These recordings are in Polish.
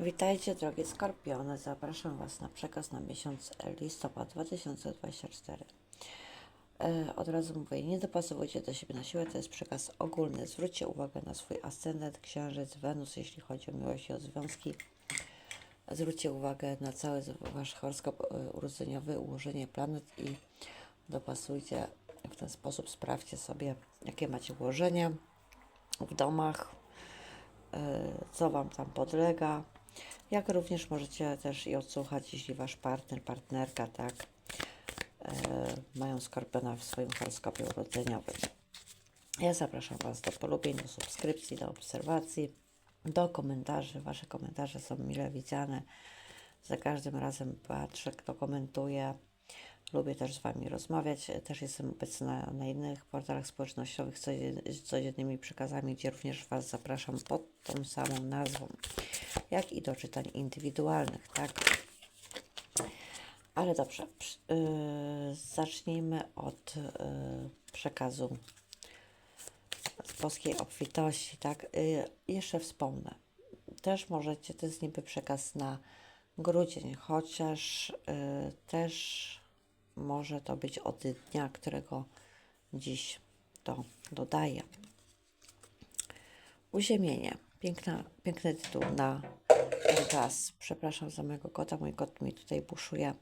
Witajcie drogie Skorpiony, zapraszam Was na przekaz na miesiąc listopad 2024. E, od razu mówię, nie dopasowujcie do siebie na siłę, to jest przekaz ogólny. Zwróćcie uwagę na swój ascendent, księżyc, Wenus, jeśli chodzi o miłość i o związki. Zwróćcie uwagę na cały Wasz horoskop e, urodzeniowy, ułożenie planet i dopasujcie w ten sposób. Sprawdźcie sobie, jakie macie ułożenia w domach, e, co Wam tam podlega. Jak również możecie też i odsłuchać, jeśli Wasz partner, partnerka, tak, e, mają skorpiona w swoim horoskopie urodzeniowym. Ja zapraszam Was do polubień, do subskrypcji, do obserwacji, do komentarzy. Wasze komentarze są mile widziane. Za każdym razem patrzę, kto komentuje. Lubię też z Wami rozmawiać. Też jestem obecna na, innych portalach społecznościowych z codziennymi przekazami, gdzie również Was zapraszam pod tą samą nazwą, jak i do czytań indywidualnych, tak? Ale dobrze, yy, zacznijmy od yy, przekazu z polskiej obfitości, tak? Y, jeszcze wspomnę. Też możecie, to jest niby przekaz na grudzień, chociaż y, też może to być od dnia, którego dziś to dodaję. Uziemienie. Piękna, piękny tytuł na czas. Przepraszam za mojego kota, mój kot mi tutaj buszuje.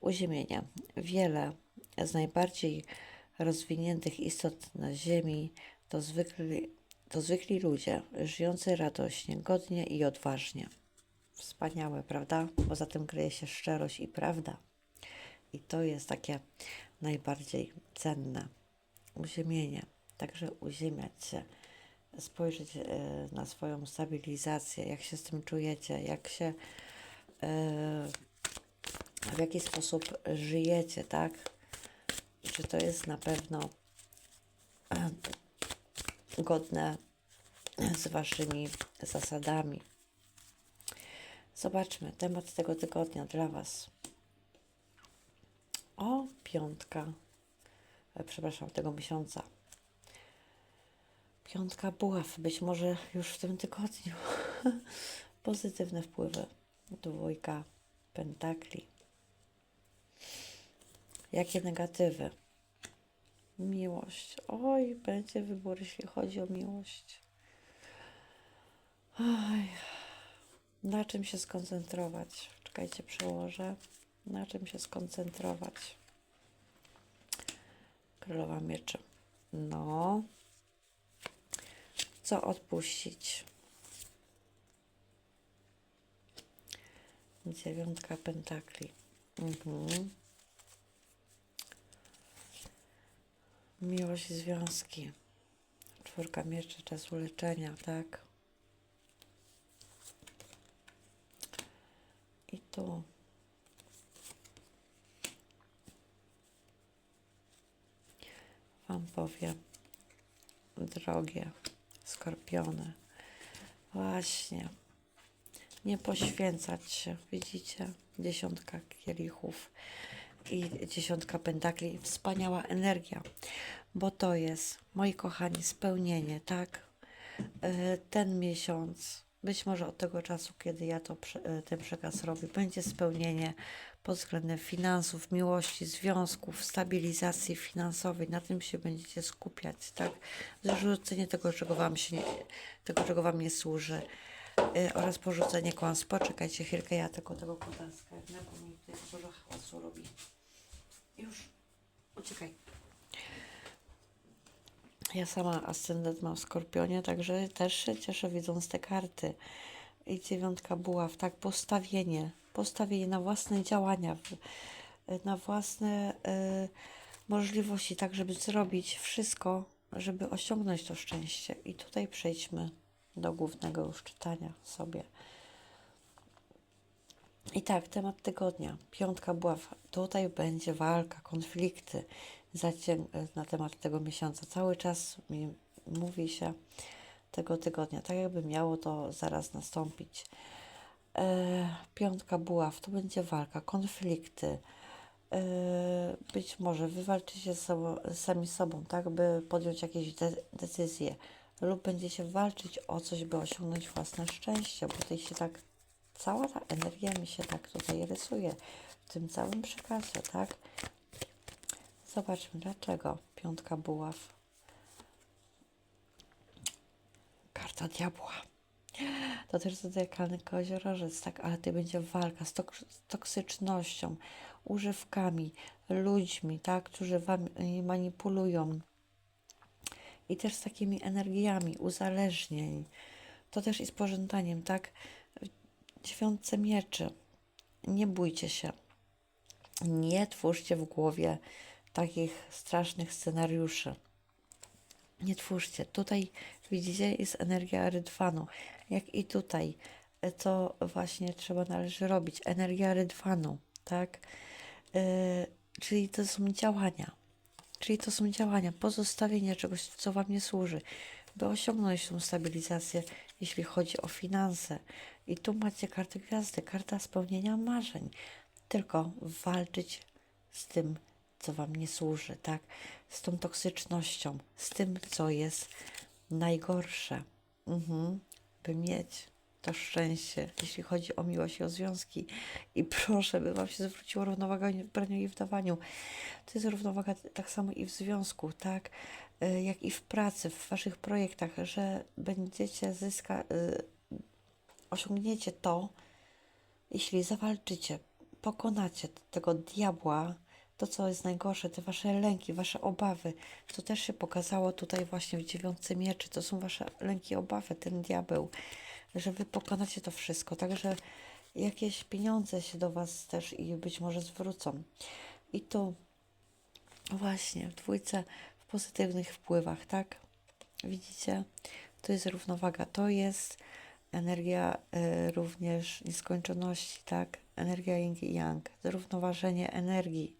Uziemienie. Wiele z najbardziej rozwiniętych istot na Ziemi to zwykli, to zwykli ludzie, żyjący radośnie, godnie i odważnie. Wspaniałe, prawda? Bo za tym kryje się szczerość i prawda. I to jest takie najbardziej cenne. Uziemienie. Także uziemiać się, spojrzeć e, na swoją stabilizację, jak się z tym czujecie, jak się, e, w jaki sposób żyjecie, tak? Czy to jest na pewno e, godne z waszymi zasadami. Zobaczmy temat tego tygodnia dla was. O, piątka. Przepraszam, tego miesiąca. Piątka buław, być może już w tym tygodniu. Pozytywne wpływy. Dwójka pentakli. Jakie negatywy? Miłość. Oj, będzie wybór, jeśli chodzi o miłość. Oj, na czym się skoncentrować? Czekajcie, przełożę. Na czym się skoncentrować? Królowa mieczy. No. Co odpuścić? Dziewiątka pentakli. Mhm. Miłość i związki. Czwórka mieczy, czas uleczenia, tak? I tu. Wam powiem, drogie skorpiony, właśnie, nie poświęcać się, widzicie, dziesiątka kielichów i dziesiątka pentakli, wspaniała energia, bo to jest, moi kochani, spełnienie, tak? E, Ten miesiąc, być może od tego czasu, kiedy ja to, e, ten przekaz robię, będzie spełnienie pod względem finansów, miłości, związków, stabilizacji finansowej. Na tym się będziecie skupiać, tak? Zrzucenie tego, czego wam się nie, tego, czego wam nie służy. e, oraz porzucenie kłamstw. Poczekajcie chwilkę, ja tylko tego kota skarnę, bo mi tutaj dużo hałasu robi. Już, uciekaj. Ja sama ascendent mam w Skorpionie, także też się cieszę widząc te karty. I dziewiątka buław, tak, postawienie, postawienie na własne działania, na własne e, możliwości, tak, żeby zrobić wszystko, żeby osiągnąć to szczęście. I tutaj przejdźmy do głównego już czytania sobie. I tak, temat tygodnia. Piątka buław. Tutaj będzie walka, konflikty na temat tego miesiąca. Cały czas mi mówi się tego tygodnia, tak jakby miało to zaraz nastąpić. E, piątka buław, to będzie walka, konflikty. E, być może wywalczycie z sobą, sami sobą, tak, by podjąć jakieś de- decyzje. Lub będziecie walczyć o coś, by osiągnąć własne szczęście, bo tutaj się tak cała ta energia mi się tak tutaj rysuje w tym całym przekazie, tak? Zobaczmy dlaczego. Piątka buław. Karta diabła. To też zodiakalny koziorożec, tak, ale to będzie walka z, tok- z toksycznością, używkami, ludźmi, tak, którzy wam y, manipulują. I też z takimi energiami uzależnień. To też i z pożądaniem, tak? W dziewiątce mieczy. Nie bójcie się. Nie twórzcie w głowie takich strasznych scenariuszy. Nie twórzcie. Tutaj widzicie, jest energia rydwanu. Jak i tutaj, e, co właśnie trzeba należy robić. Energia rydwanu, tak? Yy, czyli to są działania. Czyli to są działania, pozostawienie czegoś, co Wam nie służy, by osiągnąć tą stabilizację, jeśli chodzi o finanse. I tu macie kartę gwiazdy, karta spełnienia marzeń. Tylko walczyć z tym, co Wam nie służy, tak? Z tą toksycznością, z tym, co jest najgorsze. Mhm. By mieć to szczęście, jeśli chodzi o miłość i o związki. I proszę, by Wam się zwróciła równowaga w braniu i w dawaniu. To jest równowaga tak samo i w związku, tak? Y, Jak i w pracy, w Waszych projektach, że będziecie zyska, y, osiągniecie to, jeśli zawalczycie, pokonacie tego diabła, to co jest najgorsze, te wasze lęki, wasze obawy, co też się pokazało tutaj właśnie w dziewiątce mieczy, to są wasze lęki, obawy, ten diabeł, że wy pokonacie to wszystko, także jakieś pieniądze się do was też i być może zwrócą. I tu właśnie w dwójce w pozytywnych wpływach, tak? Widzicie? To jest równowaga, to jest energia y, również nieskończoności, tak? Energia yin i yang, zrównoważenie energii.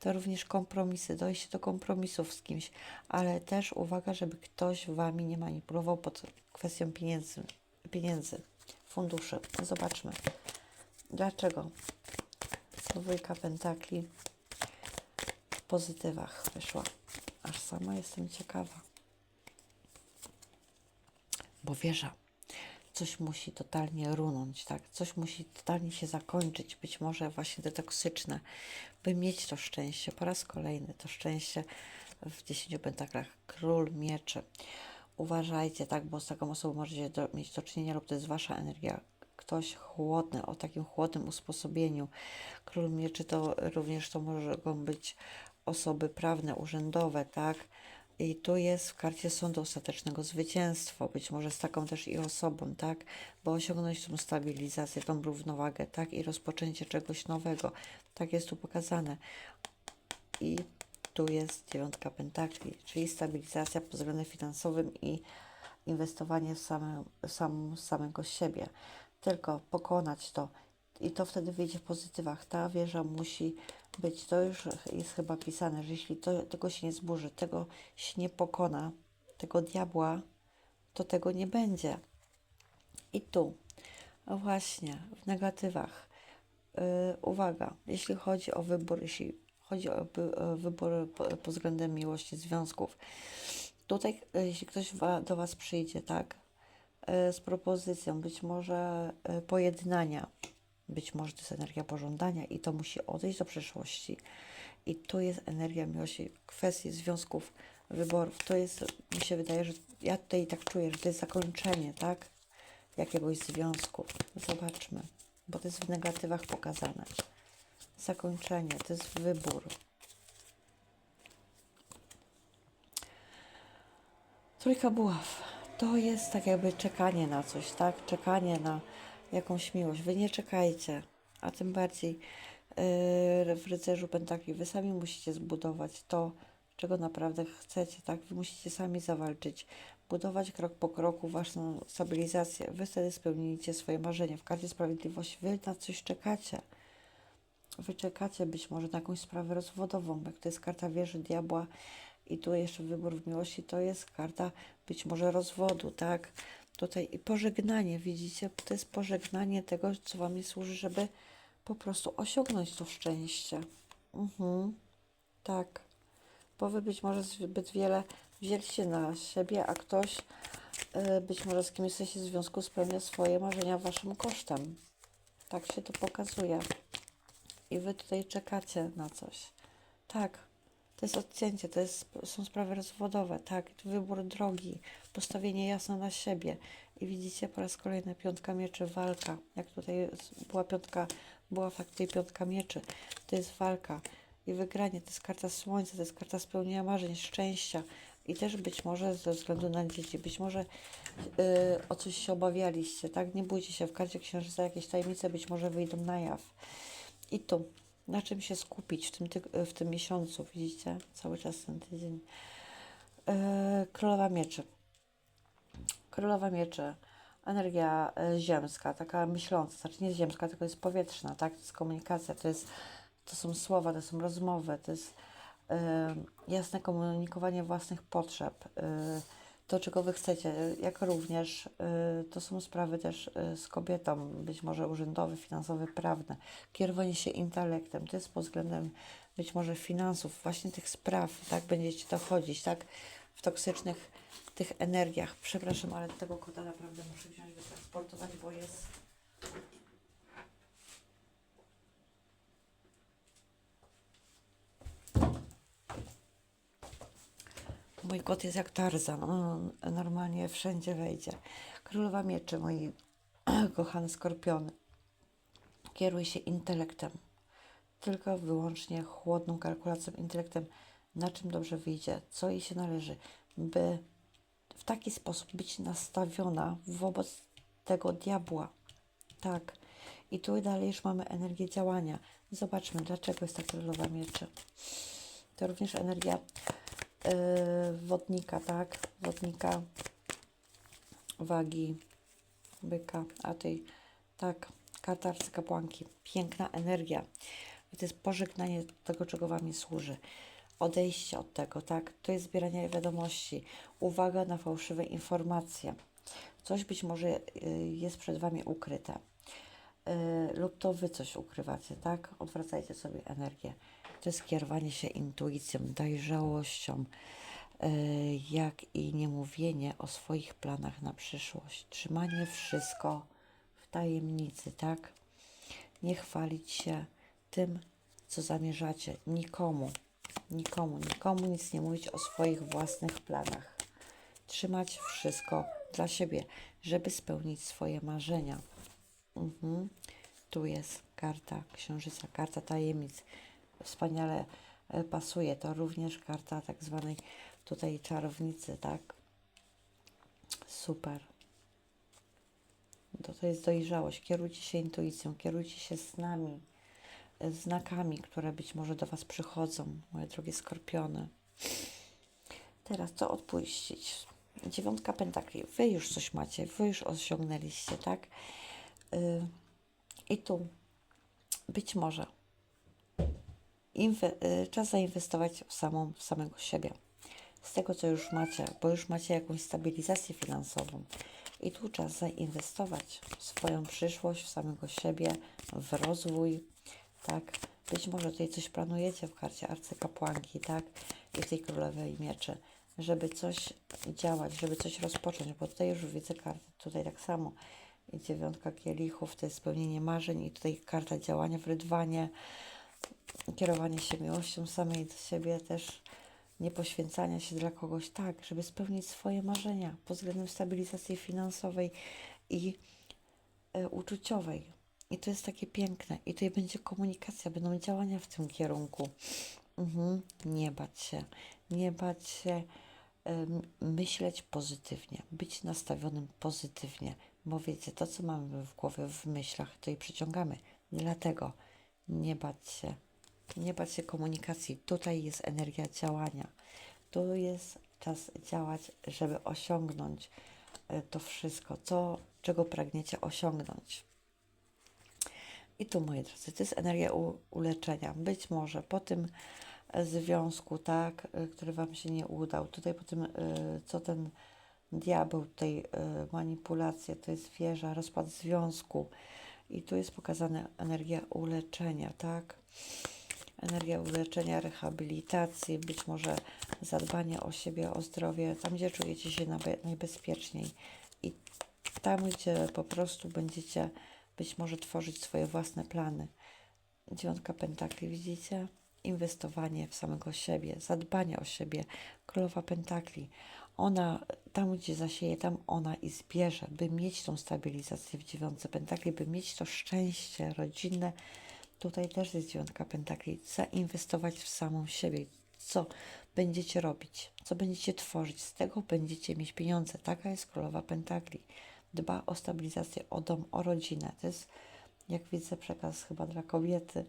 To również kompromisy, dojście do kompromisów z kimś, ale też uwaga, żeby ktoś wami nie manipulował pod kwestią pieniędzy, pieniędzy funduszy. Zobaczmy. Dlaczego? Dwójka pentakli w pozytywach wyszła. Aż sama jestem ciekawa. Bo wieża coś musi totalnie runąć, tak? Coś musi totalnie się zakończyć, być może właśnie te toksyczne, by mieć to szczęście. Po raz kolejny to szczęście w dziesięciu pentaklach. Król mieczy. Uważajcie, tak? Bo z taką osobą możecie do, mieć do czynienia lub to jest wasza energia. Ktoś chłodny, o takim chłodnym usposobieniu. Król mieczy to również to mogą być osoby prawne, urzędowe, tak? I tu jest w karcie sądu ostatecznego zwycięstwo, być może z taką też i osobą, tak? Bo osiągnąć tą stabilizację, tą równowagę, tak? I rozpoczęcie czegoś nowego. Tak jest tu pokazane. I tu jest dziewiątka pentakli, czyli stabilizacja pod względem finansowym i inwestowanie w same, sam, samego siebie. Tylko pokonać to i to wtedy wyjdzie w pozytywach. Ta wieża musi być, to już jest chyba pisane, że jeśli to, tego się nie zburzy, tego się nie pokona, tego diabła, to tego nie będzie. I tu, właśnie, w negatywach, yy, uwaga, jeśli chodzi o wybór, jeśli chodzi o, o wybór po, pod względem miłości, związków, tutaj, yy, jeśli ktoś do Was przyjdzie, tak, yy, z propozycją być może pojednania, być może to jest energia pożądania i to musi odejść do przeszłości. I tu jest energia miłości, kwestii związków, wyborów. To jest, mi się wydaje, że ja tutaj tak czuję, że to jest zakończenie, tak? Jakiegoś związku. Zobaczmy, bo to jest w negatywach pokazane. Zakończenie, to jest wybór. Trójka buław. To jest tak jakby czekanie na coś, tak? Czekanie na jakąś miłość. Wy nie czekajcie, a tym bardziej yy, w rycerzu pentakli wy sami musicie zbudować to, czego naprawdę chcecie, tak? Wy musicie sami zawalczyć, budować krok po kroku waszą stabilizację. Wy wtedy spełnicie swoje marzenia. W karcie sprawiedliwości wy na coś czekacie. Wy czekacie być może na jakąś sprawę rozwodową, jak to jest karta wieży diabła i tu jeszcze wybór w miłości, to jest karta być może rozwodu, tak? Tutaj i pożegnanie, widzicie? To jest pożegnanie tego, co Wam służy, żeby po prostu osiągnąć to szczęście. Mhm. Tak. Bo Wy być może zbyt wiele wzięliście na siebie, a ktoś y, być może z kim jesteście w związku spełnia swoje marzenia Waszym kosztem. Tak się to pokazuje. I wy tutaj czekacie na coś. Tak, to jest odcięcie, to jest, są sprawy rozwodowe, tak, wybór drogi, postawienie jasno na siebie. I widzicie po raz kolejny piątka mieczy, walka. Jak tutaj była piątka, była faktycznie piątka mieczy. To jest walka i wygranie, to jest karta słońca, to jest karta spełnienia marzeń, szczęścia. I też być może ze względu na dzieci, być może yy, o coś się obawialiście, tak? Nie bójcie się, w karcie księżyca jakieś tajemnice być może wyjdą na jaw. I tu, na czym się skupić w tym, w tym miesiącu, widzicie? Cały czas ten tydzień. Yy, Królowa Mieczy. Królowa Mieczy. Energia e, ziemska, taka myśląca, znaczy nie ziemska, tylko jest powietrzna, tak? To jest komunikacja, to, jest, to są słowa, to są rozmowy, to jest e, jasne komunikowanie własnych potrzeb, e, to czego Wy chcecie, jak również e, to są sprawy też e, z kobietą, być może urzędowe, finansowe, prawne, kierowanie się intelektem, to jest pod względem być może finansów, właśnie tych spraw, tak? Będziecie dochodzić, tak? W toksycznych tych energiach. Przepraszam, ale tego kota naprawdę muszę wziąć, wytransportować, bo jest. Mój kot jest jak Tarzan. On normalnie wszędzie wejdzie. Królowa mieczy, moi kochane skorpiony. Kieruj się intelektem. Tylko wyłącznie chłodną kalkulacją, intelektem, na czym dobrze wyjdzie, co jej się należy, by w taki sposób być nastawiona wobec tego diabła. Tak. I tu dalej już mamy energię działania. Zobaczmy, dlaczego jest ta królowa mieczy. To również energia wodnika, tak? Wodnika, wagi, byka, a tej, tak, karta arcykapłanki. Piękna energia. I to jest pożegnanie tego, czego Wam nie służy. Odejście od tego, tak? To jest zbieranie wiadomości. Uwaga na fałszywe informacje. Coś być może y, jest przed Wami ukryte. Y, lub to Wy coś ukrywacie, tak? Odwracajcie sobie energię. To jest kierowanie się intuicją, dojrzałością, y, jak i nie mówienie o swoich planach na przyszłość. Trzymanie wszystko w tajemnicy, tak? Nie chwalić się tym, co zamierzacie. Nikomu, nikomu, nikomu nic nie mówić o swoich własnych planach. Trzymać wszystko dla siebie, żeby spełnić swoje marzenia. Mhm. Tu jest karta księżyca, karta tajemnic. Wspaniale e, pasuje. To również karta tak zwanej tutaj czarownicy, tak? Super. To, to jest dojrzałość. Kierujcie się intuicją, kierujcie się snami, e, znakami, które być może do Was przychodzą, moje drogie skorpiony. Teraz co odpuścić? Dziewiątka pentakli. Wy już coś macie, wy już osiągnęliście, tak? Y, I tu być może y, czas zainwestować w, samą, w samego siebie. Z tego, co już macie, bo już macie jakąś stabilizację finansową. I tu czas zainwestować w swoją przyszłość, w samego siebie, w rozwój, tak? Być może tutaj coś planujecie w karcie arcykapłanki, tak? I w tej królowej mieczy, żeby coś działać, żeby coś rozpocząć, bo tutaj już widzę kartę, tutaj tak samo. I dziewiątka kielichów, to jest spełnienie marzeń i tutaj karta działania w rydwanie, kierowanie się miłością samej do siebie też, nie poświęcania się dla kogoś, tak, żeby spełnić swoje marzenia pod względem stabilizacji finansowej i e, uczuciowej. I to jest takie piękne. I tutaj będzie komunikacja, będą działania w tym kierunku. Mhm. Nie bać się, nie bać się myśleć pozytywnie, być nastawionym pozytywnie, bo wiecie, to co mamy w głowie, w myślach, to i przyciągamy. Dlatego nie bać się, nie bać się komunikacji. Tutaj jest energia działania. Tu jest czas działać, żeby osiągnąć e, to wszystko, co, czego pragniecie osiągnąć. I tu, moi drodzy, to jest energia u, uleczenia. Być może po tym e, związku, tak, e, który Wam się nie udał, tutaj po tym, co ten diabeł, e, manipulacje, to jest wieża, rozpad związku. I tu jest pokazana energia uleczenia, tak? Energia uleczenia, rehabilitacji, być może zadbanie o siebie, o zdrowie, tam gdzie czujecie się najbezpieczniej. I tam, gdzie po prostu będziecie być może tworzyć swoje własne plany. Dziewiątka pentakli, widzicie? Inwestowanie w samego siebie, zadbanie o siebie. Królowa pentakli. Ona, tam gdzie zasieje, tam ona i zbierze, by mieć tą stabilizację w dziewiątce pentakli, by mieć to szczęście rodzinne. Tutaj też jest dziewiątka pentakli. Zainwestować w samą siebie. Co będziecie robić? Co będziecie tworzyć? Z tego będziecie mieć pieniądze. Taka jest królowa pentakli. Dba o stabilizację, o dom, o rodzinę. To jest, jak widzę, przekaz chyba dla kobiety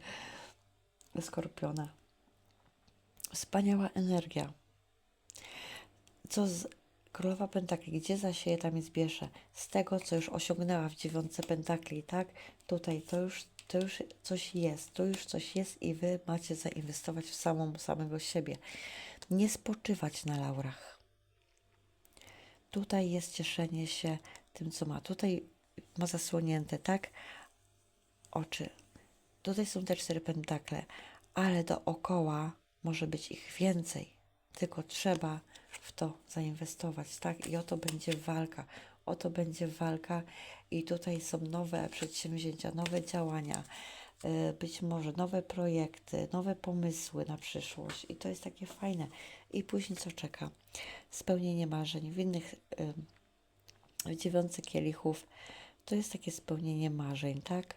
skorpiona. Wspaniała energia. Co z Królowa Pentakli, gdzie zasieje, tam i zbierze. Z tego, co już osiągnęła w dziewiątce Pentakli, tak? Tutaj to już, to już coś jest, to już coś jest i Wy macie zainwestować w samą, samego siebie. Nie spoczywać na laurach. Tutaj jest cieszenie się tym, co ma. Tutaj ma zasłonięte, tak? Oczy. Tutaj są te cztery pentakle, ale dookoła może być ich więcej. Tylko trzeba w to zainwestować, tak? I oto będzie walka. Oto będzie walka i tutaj są nowe przedsięwzięcia, nowe działania, y, być może nowe projekty, nowe pomysły na przyszłość i to jest takie fajne. I później co czeka? Spełnienie marzeń. W innych, y, w dziewiątce kielichów to jest takie spełnienie marzeń, tak?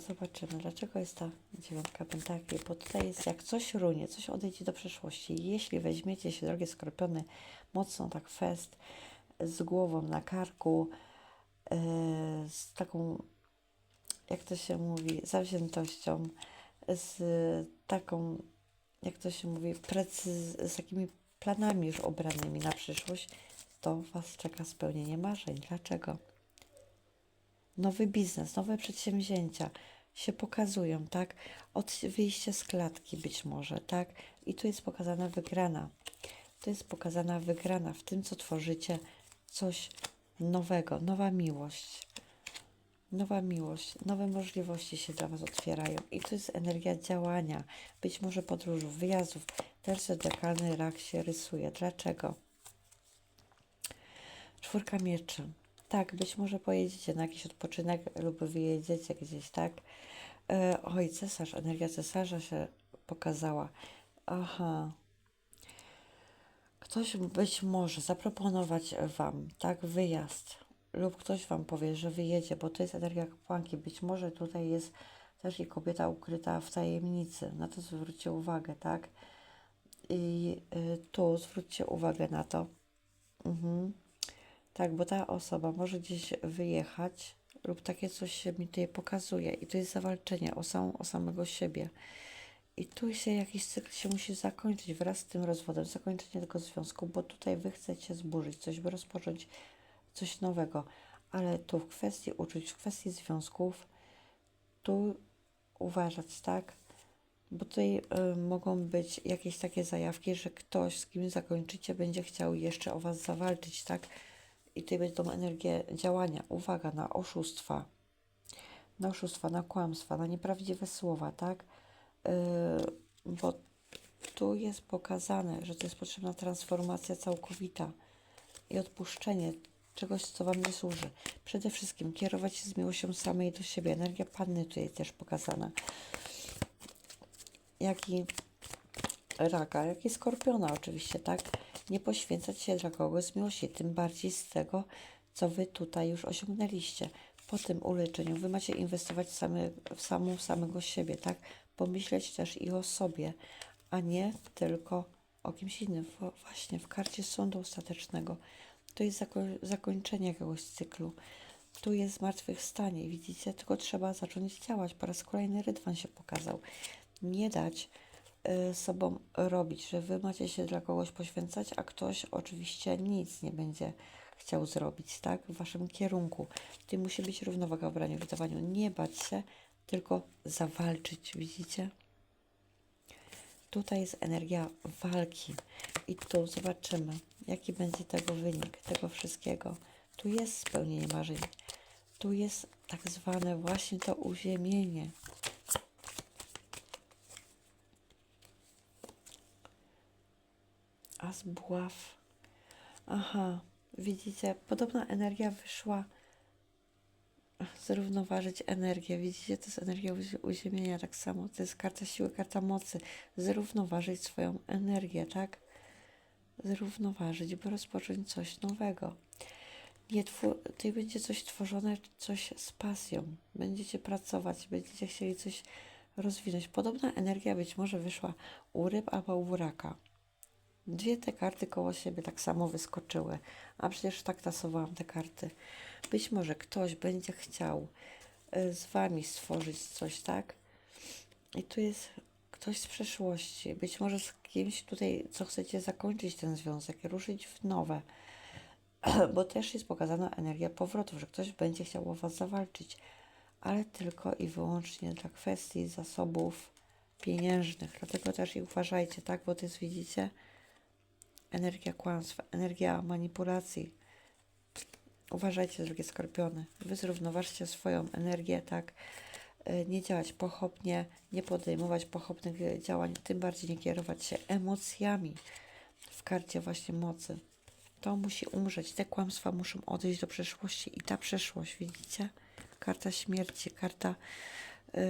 Zobaczymy, dlaczego jest ta dziewiątka pentakli, bo tutaj jest jak coś runie, coś odejdzie do przeszłości. Jeśli weźmiecie się, drogie skorpiony, mocno tak fest, z głową na karku, yy, z taką, jak to się mówi, zawziętością, z taką, jak to się mówi, z takimi planami już obranymi na przyszłość, to Was czeka spełnienie marzeń. Dlaczego? nowy biznes, nowe przedsięwzięcia się pokazują, tak? Od wyjścia z klatki być może, tak? I tu jest pokazana wygrana. Tu jest pokazana wygrana w tym, co tworzycie, coś nowego, nowa miłość. Nowa miłość, nowe możliwości się dla Was otwierają. I to jest energia działania, być może podróżów, wyjazdów. Też zodiakalny rak się rysuje. Dlaczego? Czwórka mieczy tak, być może pojedziecie na jakiś odpoczynek lub wyjedziecie gdzieś, tak? E, oj, cesarz, energia cesarza się pokazała. Aha. Ktoś być może zaproponować Wam, tak, wyjazd lub ktoś Wam powie, że wyjedzie, bo to jest energia kapłanki. Być może tutaj jest też i kobieta ukryta w tajemnicy. Na to zwróćcie uwagę, tak? I y, tu zwróćcie uwagę na to. Mhm. Tak, bo ta osoba może gdzieś wyjechać lub takie coś się mi tutaj pokazuje i to jest zawalczenie o, samą, o samego siebie. I tu się jakiś cykl się musi zakończyć wraz z tym rozwodem, zakończenie tego związku, bo tutaj wy chcecie zburzyć coś, by rozpocząć coś nowego. Ale tu w kwestii uczuć, w kwestii związków, tu uważać, tak? Bo tutaj y, mogą być jakieś takie zajawki, że ktoś, z kim zakończycie, będzie chciał jeszcze o was zawalczyć, tak? I tutaj będą energię działania. Uwaga na oszustwa, na oszustwa, na kłamstwa, na nieprawdziwe słowa, tak? Yy, bo tu jest pokazane, że to jest potrzebna transformacja całkowita i odpuszczenie czegoś, co Wam nie służy. Przede wszystkim kierować się z miłością samej do siebie. Energia Panny tutaj też pokazana. Jak i raka, jak i skorpiona oczywiście, tak? Nie poświęcać się dla kogoś z miłości, tym bardziej z tego, co Wy tutaj już osiągnęliście. Po tym uleczeniu Wy macie inwestować same, w samą samego siebie, tak? Pomyśleć też i o sobie, a nie tylko o kimś innym. Właśnie w karcie sądu ostatecznego. To jest zako zakończenie jakiegoś cyklu. Tu jest zmartwychwstanie, widzicie? Tylko trzeba zacząć działać. Po raz kolejny rydwan się pokazał. Nie dać sobą robić, że wy macie się dla kogoś poświęcać, a ktoś oczywiście nic nie będzie chciał zrobić, tak, w waszym kierunku. Tutaj musi być równowaga w braniu, w wydawaniu. Nie bać się, tylko zawalczyć, widzicie? Tutaj jest energia walki i tu zobaczymy, jaki będzie tego wynik, tego wszystkiego. Tu jest spełnienie marzeń. Tu jest tak zwane właśnie to uziemienie, z buław. Aha, widzicie, podobna energia wyszła zrównoważyć energię. Widzicie, to jest energia uzi- uziemienia tak samo. To jest karta siły, karta mocy. Zrównoważyć swoją energię, tak? Zrównoważyć, by rozpocząć coś nowego. Nie tutaj będzie coś tworzone, coś z pasją. Będziecie pracować, będziecie chcieli coś rozwinąć. Podobna energia być może wyszła u ryb albo u raka. Dwie te karty koło siebie tak samo wyskoczyły, a przecież tak tasowałam te karty. Być może ktoś będzie chciał y, z Wami stworzyć coś, tak? I tu jest ktoś z przeszłości, być może z kimś tutaj, co chcecie zakończyć ten związek ruszyć w nowe, bo też jest pokazana energia powrotów, że ktoś będzie chciał o Was zawalczyć, ale tylko i wyłącznie dla kwestii zasobów pieniężnych. Dlatego też i uważajcie, tak? Bo to jest, widzicie, energia kłamstwa, energia manipulacji. Uważajcie, drogie skorpiony. Wy zrównoważcie swoją energię, tak? Y, Nie działać pochopnie, nie podejmować pochopnych y, działań, tym bardziej nie kierować się emocjami w karcie właśnie mocy. To musi umrzeć. Te kłamstwa muszą odejść do przeszłości i ta przeszłość, widzicie? Karta śmierci, karta yy,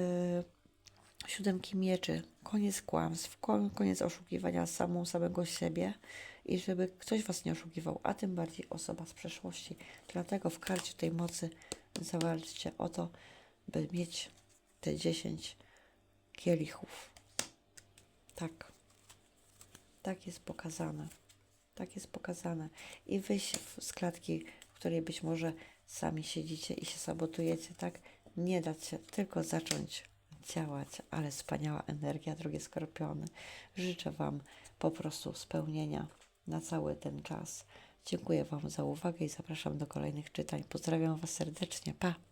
siódemki mieczy, koniec kłamstw, ko- koniec oszukiwania samą samego siebie i żeby ktoś was nie oszukiwał, a tym bardziej osoba z przeszłości. Dlatego w karcie tej mocy zawalczcie o to, by mieć te 10 kielichów. Tak. Tak jest pokazane. Tak jest pokazane. I wyjść z klatki, w której być może sami siedzicie i się sabotujecie, tak? Nie dać się, tylko zacząć działać, ale wspaniała energia, drogie skorpiony. Życzę Wam po prostu spełnienia na cały ten czas. Dziękuję Wam za uwagę i zapraszam do kolejnych czytań. Pozdrawiam Was serdecznie. Pa!